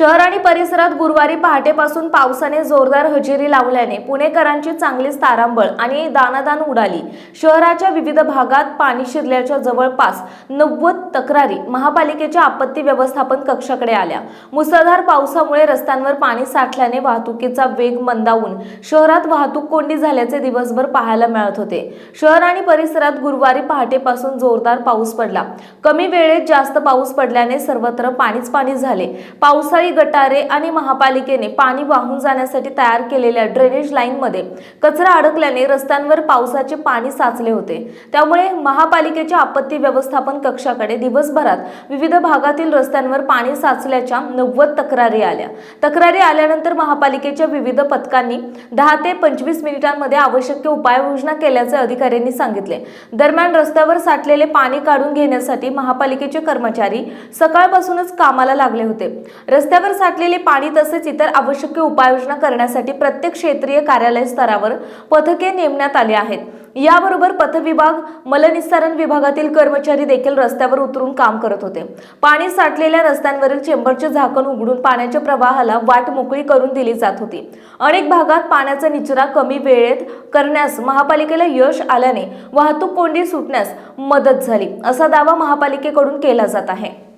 शहर आणि परिसरात गुरुवारी पहाटेपासून पावसाने जोरदार हजेरी लावल्याने पुणेकरांची चांगलीच तारांबळ आणि दानादान उडाली. शहराच्या विविध भागात पाणी शिरल्याच्या जवळपास नव्वद तक्रारी महापालिकेच्या आपत्ती व्यवस्थापन कक्षाकडे आल्या. मुसळधार पावसामुळे रस्त्यांवर पाणी साठल्याने वाहतुकीचा वेग मंदावून शहरात वाहतूक कोंडी झाल्याचे दिवसभर पाहायला मिळत होते. शहर आणि परिसरात गुरुवारी पहाटेपासून जोरदार पाऊस पडला. कमी वेळेत जास्त पाऊस पडल्याने सर्वत्र पाणीच पाणी झाले. पावसाळी गटारे आणि महापालिकेने पाणी वाहून जाण्यासाठी तयार केलेल्या ड्रेनेज लाईनमध्ये कचरा अडकल्याने रस्त्यांवर पावसाचे पाणी साचले होते. त्यामुळे महापालिकेच्या आपत्ती व्यवस्थापन कक्षाकडे दिवसभरात विविध भागातील रस्त्यांवर पाणी साचल्याच्या नव्वद तक्रारी आल्या. तक्रारी आल्यानंतर महापालिकेच्या विविध पथकांनी दहा ते पंचवीस मिनिटांमध्ये आवश्यक उपाययोजना केल्याचे अधिकाऱ्यांनी सांगितले. दरम्यान रस्त्यावर साठलेले पाणी काढून घेण्यासाठी महापालिकेचे कर्मचारी सकाळपासूनच कामाला लागले होते. रस्त्यावर साठलेले पाणी तसेच इतर आवश्यक उपाययोजना करण्यासाठी प्रत्येक क्षेत्रीय कार्यालय स्तरावर पथके नेमण्यात आली आहेत. याबरोबर पथविभाग मलनिस्सारण विभागातील कर्मचारी देखील रस्त्यावर उतरून काम करत होते. पाणी साठलेल्या रस्त्यांवरील चेंबरचे झाकण उघडून पाण्याच्या प्रवाहाला वाट मोकळी करून दिली जात होती. अनेक भागात पाण्याचा निचरा कमी वेळेत करण्यास महापालिकेला यश आल्याने वाहतूक कोंडी सुटण्यास मदत झाली असा दावा महापालिकेकडून केला जात आहे.